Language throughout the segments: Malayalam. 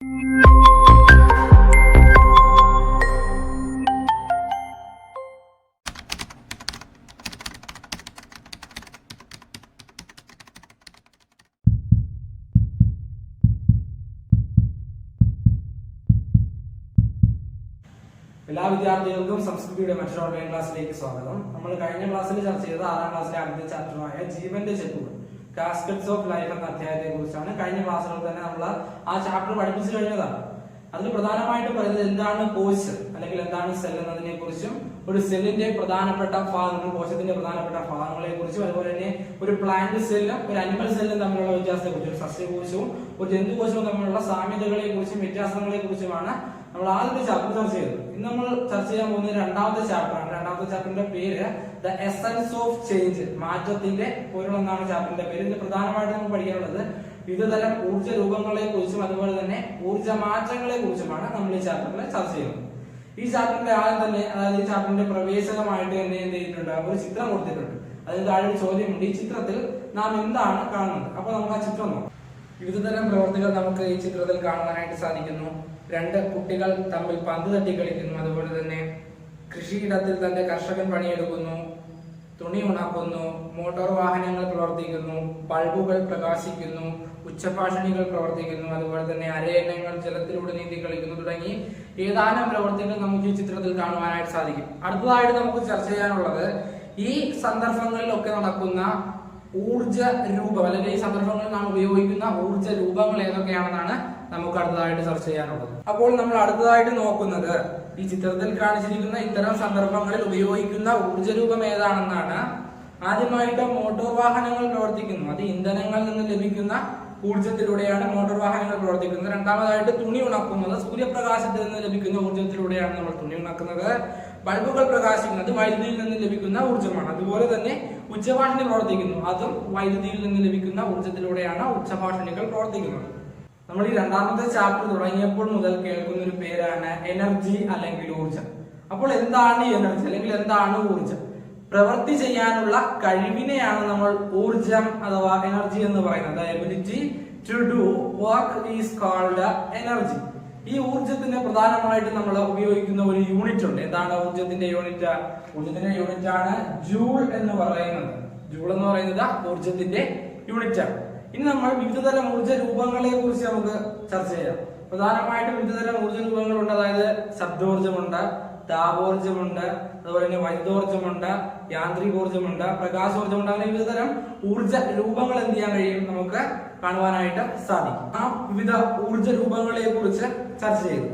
എല്ലാ വിദ്യാർത്ഥികൾക്കും സംസ്കൃതിയുടെ മറ്റൊരു ഓൺലൈൻ ക്ലാസ്സിലേക്ക് സ്വാഗതം. നമ്മൾ കഴിഞ്ഞ ക്ലാസ്സിൽ ചർച്ച ചെയ്ത ആറാം ക്ലാസ്സിലെ ആദ്യത്തെ ചാപ്റ്ററുമായ ജീവന്റെ ചെപ്പുകൾ കാസ്കറ്റ്സ് ഓഫ് ലൈഫ് എന്ന അധ്യായത്തെ കുറിച്ചാണ് കഴിഞ്ഞ ക്ലാസ്സുകളിൽ തന്നെ നമ്മൾ ആ ചാപ്റ്റർ പഠിപ്പിച്ചു കഴിഞ്ഞതാണ്. അതിൽ പ്രധാനമായിട്ടും പറയുന്നത് എന്താണ് കോശ് അല്ലെങ്കിൽ എന്താണ് സെൽ എന്നതിനെ കുറിച്ചും ഒരു സെല്ലിന്റെ പ്രധാനപ്പെട്ട ഭാഗങ്ങൾ കോശത്തിന്റെ പ്രധാനപ്പെട്ട ഭാഗങ്ങളെ കുറിച്ചും അതുപോലെ തന്നെ ഒരു പ്ലാന്റ് സെല്ലും ഒരു അനിമൽ സെല്ലും തമ്മിലുള്ള വ്യത്യാസത്തെ കുറിച്ചും സസ്യകോശവും ഒരു ജന്തുകോശവും തമ്മിലുള്ള സാമ്യതകളെ കുറിച്ചും വ്യത്യാസങ്ങളെ കുറിച്ചുമാണ് നമ്മൾ ആദ്യത്തെ ചാപ്റ്റർ ചർച്ച ചെയ്തത് ഇന്ന് നമ്മൾ ചർച്ച ചെയ്യാൻ പോകുന്നത് രണ്ടാമത്തെ ചാപ്റ്ററാണ് രണ്ടാമത്തെ ചാപ്റ്ററിന്റെ പേര് ദ എസൻസ് ഓഫ് ചേഞ്ച് മാറ്റത്തിന്റെ പൊരുൾ എന്നാണ് ചാപ്റ്ററിന്റെ പേര്. ഇത് പ്രധാനമായിട്ട് നമുക്ക് പഠിക്കാനുള്ളത് വിവിധതരം ഊർജ രൂപങ്ങളെ കുറിച്ചും അതുപോലെ തന്നെ ഊർജ മാറ്റങ്ങളെ കുറിച്ചുമാണ് നമ്മൾ ഈ ചാപ്റ്ററിൽ ചർച്ച ചെയ്യുന്നത്. ഈ ചാപ്റ്ററിന്റെ ആദ്യം തന്നെ അതായത് ഈ ചാപ്റ്ററിന്റെ പ്രവേശനമായിട്ട് തന്നെ എന്ത് ചെയ്തിട്ടുണ്ട്? ഒരു ചിത്രം കൊടുത്തിട്ടുണ്ട്. അതിന് താഴെ ചോദ്യമുണ്ട്. ഈ ചിത്രത്തിൽ നാം എന്താണ് കാണുന്നത്? അപ്പൊ നമുക്ക് ആ ചിത്രം നോക്കാം. വിവിധതരം പ്രവർത്തികൾ നമുക്ക് ഈ ചിത്രത്തിൽ കാണുവാനായിട്ട് സാധിക്കുന്നു. രണ്ട് കുട്ടികൾ തമ്മിൽ പന്ത് തട്ടി കളിക്കുന്നു അതുപോലെ തന്നെ കൃഷിയിടത്തിൽ തന്റെ കർഷകൻ പണിയെടുക്കുന്നു. തുണി ഉണക്കുന്നു മോട്ടോർ വാഹനങ്ങൾ പ്രവർത്തിക്കുന്നു ബൾബുകൾ പ്രകാശിക്കുന്നു ഉച്ചഭാഷണികൾ പ്രവർത്തിക്കുന്നു അതുപോലെ തന്നെ അരയണ്ണങ്ങൾ ജലത്തിലൂടെ നീന്തി കളിക്കുന്നു തുടങ്ങി ഏതാനും പ്രവർത്തികൾ നമുക്ക് ഈ ചിത്രത്തിൽ കാണുവാനായിട്ട് സാധിക്കും. അടുത്തതായിട്ട് നമുക്ക് ചർച്ച ചെയ്യാനുള്ളത് ഈ സന്ദർഭങ്ങളിലൊക്കെ നടക്കുന്ന ഊർജ രൂപം അല്ലെങ്കിൽ ഈ സന്ദർഭങ്ങളിൽ നാം ഉപയോഗിക്കുന്ന ഊർജ രൂപങ്ങൾ ഏതൊക്കെയാണെന്നാണ് നമുക്ക് അടുത്തതായിട്ട് ചർച്ച ചെയ്യാനുള്ളത്. അപ്പോൾ നമ്മൾ അടുത്തതായിട്ട് നോക്കുന്നത് ഈ ചിത്രത്തിൽ കാണിച്ചിരിക്കുന്ന ഇത്തരം സന്ദർഭങ്ങളിൽ ഉപയോഗിക്കുന്ന ഊർജ രൂപം ഏതാണെന്നാണ് ആദ്യമായിട്ട് മോട്ടോർ വാഹനങ്ങൾ പ്രവർത്തിക്കുന്നു. അത് ഇന്ധനങ്ങളിൽ നിന്ന് ലഭിക്കുന്ന ഊർജത്തിലൂടെയാണ് മോട്ടോർ വാഹനങ്ങൾ പ്രവർത്തിക്കുന്നത്. രണ്ടാമതായിട്ട് തുണി ഉണക്കുന്നത്. സൂര്യപ്രകാശത്തിൽ നിന്ന് ലഭിക്കുന്ന ഊർജത്തിലൂടെയാണ് നമ്മൾ തുണി ഉണക്കുന്നത്. ബൾബുകൾ പ്രകാശിക്കുന്നത് വൈദ്യുതിയിൽ നിന്ന് ലഭിക്കുന്ന ഊർജമാണ്. അതുപോലെ തന്നെ ഉച്ചഭാഷണി പ്രവർത്തിക്കുന്നു. അതും വൈദ്യുതിയിൽ നിന്ന് ലഭിക്കുന്ന ഊർജത്തിലൂടെയാണ് ഉച്ചഭാഷണികൾ പ്രവർത്തിക്കുന്നത്. നമ്മൾ ഈ രണ്ടാമത്തെ ചാപ്റ്റർ തുടങ്ങിയപ്പോൾ മുതൽ കേൾക്കുന്ന ഒരു പേരാണ് എനർജി അല്ലെങ്കിൽ ഊർജം അപ്പോൾ എന്താണ് ഈ എനർജി അല്ലെങ്കിൽ എന്താണ് ഊർജം പ്രവൃത്തി ചെയ്യാനുള്ള കഴിവിനെയാണ് നമ്മൾ ഊർജം അഥവാ എനർജി എന്ന് പറയുന്നത്. Ability to do work is called energy ഈ ഊർജത്തിന് പ്രധാനമായിട്ട് നമ്മൾ ഉപയോഗിക്കുന്ന ഒരു യൂണിറ്റ് ഉണ്ട്. എന്താണ് ഊർജത്തിന്റെ യൂണിറ്റ് ഊർജത്തിന്റെ യൂണിറ്റ് ആണ് ജൂൾ എന്ന് പറയുന്നത്. ജൂൾ എന്ന് പറയുന്നത് ഊർജത്തിന്റെ യൂണിറ്റ് ആണ്. ഇനി നമ്മൾ വിവിധതരം ഊർജ രൂപങ്ങളെ കുറിച്ച് നമുക്ക് ചർച്ച ചെയ്യാം. പ്രധാനമായിട്ടും വിവിധതരം ഊർജ രൂപങ്ങളുണ്ട്. അതായത് ശബ്ദോർജമുണ്ട് താപോർജമുണ്ട് അതുപോലെ തന്നെ വൈദ്യോർജമുണ്ട് യാന്ത്രികോർജമുണ്ട് പ്രകാശോർജമുണ്ട് അങ്ങനെ വിവിധതരം ഊർജ രൂപങ്ങൾ എന്ത് ചെയ്യാൻ കഴിയും നമുക്ക് കാണുവാനായിട്ട് സാധിക്കും. ആ വിവിധ ഊർജ രൂപങ്ങളെ കുറിച്ച് ചർച്ച ചെയ്തു.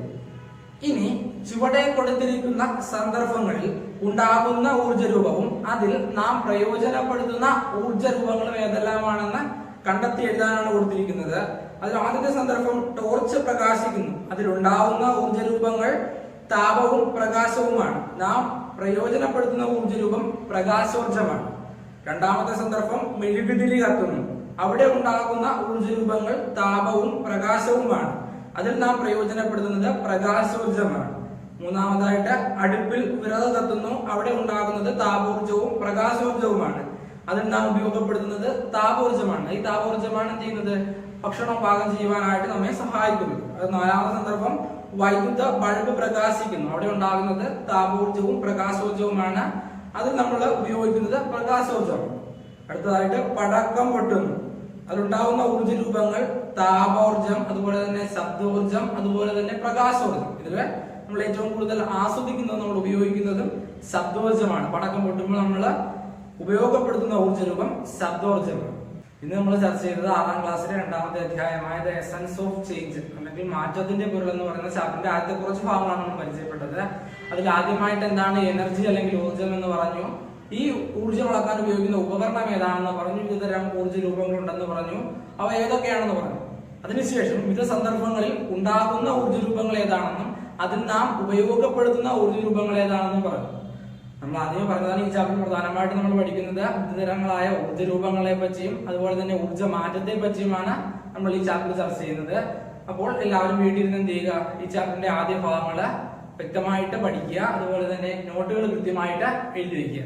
ഇനി ചുവടെ കൊടുത്തിരിക്കുന്ന സന്ദർഭങ്ങളിൽ ഉണ്ടാകുന്ന ഊർജ രൂപവും അതിൽ നാം പ്രയോജനപ്പെടുത്തുന്ന ഊർജ രൂപങ്ങളും ഏതെല്ലാമാണെന്ന് കണ്ടെത്തി എഴുതാനാണ് കൊടുത്തിരിക്കുന്നത്. അതിൽ ആദ്യത്തെ സന്ദർഭം ടോർച്ച് പ്രകാശിക്കുന്നു. അതിലുണ്ടാവുന്ന ഊർജ രൂപങ്ങൾ താപവും പ്രകാശവുമാണ്. നാം പ്രയോജനപ്പെടുത്തുന്ന ഊർജരൂപം രൂപം പ്രകാശോർജമാണ് രണ്ടാമത്തെ സന്ദർഭം മെഴുകുതിരി കത്തുന്നു. അവിടെ ഉണ്ടാകുന്ന ഊർജരൂപങ്ങൾ താപവും പ്രകാശവുമാണ്. അതിൽ നാം പ്രയോജനപ്പെടുത്തുന്നത് പ്രകാശോർജമാണ് മൂന്നാമതായിട്ട് അടുപ്പിൽ വിറക് കത്തുന്നു. അവിടെ ഉണ്ടാകുന്നത് താപോർജവും പ്രകാശോർജവുമാണ് നാം ഉപയോഗപ്പെടുത്തുന്നത് താപോർജമാണ്. ഈ താപോർജമാണ് എന്ത് ചെയ്യുന്നത്? ഭക്ഷണം പാകം ചെയ്യുവാനായിട്ട് നമ്മെ സഹായിക്കുന്നു. അത് നാലാമത്തെ സന്ദർഭം വൈദ്യുത ബൾബ് പ്രകാശിക്കുന്നു. അവിടെ ഉണ്ടാകുന്നത് താപോർജവും പ്രകാശോർജവുമാണ് അതിൽ നമ്മൾ ഉപയോഗിക്കുന്നത് പ്രകാശോർജം അടുത്തതായിട്ട് പടക്കം പൊട്ടുന്നു. അതിലുണ്ടാകുന്ന ഊർജ രൂപങ്ങൾ താപോർജം അതുപോലെ തന്നെ ശബ്ദോർജം അതുപോലെ തന്നെ പ്രകാശോർജം. ഇതിൽ നമ്മൾ ഏറ്റവും കൂടുതൽ ആസ്വദിക്കുന്നതും നമ്മൾ ഉപയോഗിക്കുന്നതും ശബ്ദോർജമാണ്. പടക്കം പൊട്ടുമ്പോൾ നമ്മൾ ഉപയോഗപ്പെടുത്തുന്ന ഊർജ രൂപം ശബ്ദോർജമാണ് ഇന്ന് നമ്മൾ ചർച്ച ചെയ്തത് ആറാം ക്ലാസ്സിലെ രണ്ടാമത്തെ അധ്യായമായ ദ എസൻസ് ഓഫ് ചേഞ്ച് അല്ലെങ്കിൽ മാറ്റത്തിന്റെ പൊരുൾ എന്ന് പറയുന്ന ചാപ്റ്ററിന്റെ ആദ്യത്തെ കുറച്ച് ഭാഗങ്ങളാണ് നമ്മൾ പരിചയപ്പെട്ടത്. അതിൽ ആദ്യമായിട്ട് എന്താണ് എനർജി അല്ലെങ്കിൽ ഊർജം എന്ന് പറഞ്ഞു. ഈ ഊർജം അളക്കാൻ ഉപയോഗിക്കുന്ന ഉപകരണം ഏതാണെന്ന് പറഞ്ഞു. വിവിധതരം ഊർജ രൂപങ്ങളുണ്ടെന്ന് പറഞ്ഞു. അവ ഏതൊക്കെയാണെന്ന് പറഞ്ഞു. അതിനുശേഷം വിവിധ സന്ദർഭങ്ങളിൽ ഉണ്ടാകുന്ന ഊർജ രൂപങ്ങൾ ഏതാണെന്നും അതിൽ നാം ഉപയോഗപ്പെടുത്തുന്ന ഊർജ രൂപങ്ങൾ ഏതാണെന്നും പറഞ്ഞു. നമ്മൾ ആദ്യമേ പറഞ്ഞതാണ് ഈ ചാപ്റ്റർ പ്രധാനമായിട്ട് നമ്മൾ പഠിക്കുന്നത് ഊർജതരങ്ങളായ ഊർജ രൂപങ്ങളെ പറ്റിയും അതുപോലെ തന്നെ ഊർജ മാറ്റത്തെ പറ്റിയുമാണ് നമ്മൾ ഈ ചാപ്റ്റർ ചർച്ച ചെയ്യുന്നത്. അപ്പോൾ എല്ലാവരും വീട്ടിലിരുന്ന് എന്ത് ചെയ്യുക? ഈ ചാപ്റ്ററിന്റെ ആദ്യ ഭാഗങ്ങൾ വ്യക്തമായിട്ട് പഠിക്കുക അതുപോലെ തന്നെ നോട്ടുകൾ കൃത്യമായിട്ട് എഴുതി വയ്ക്കുക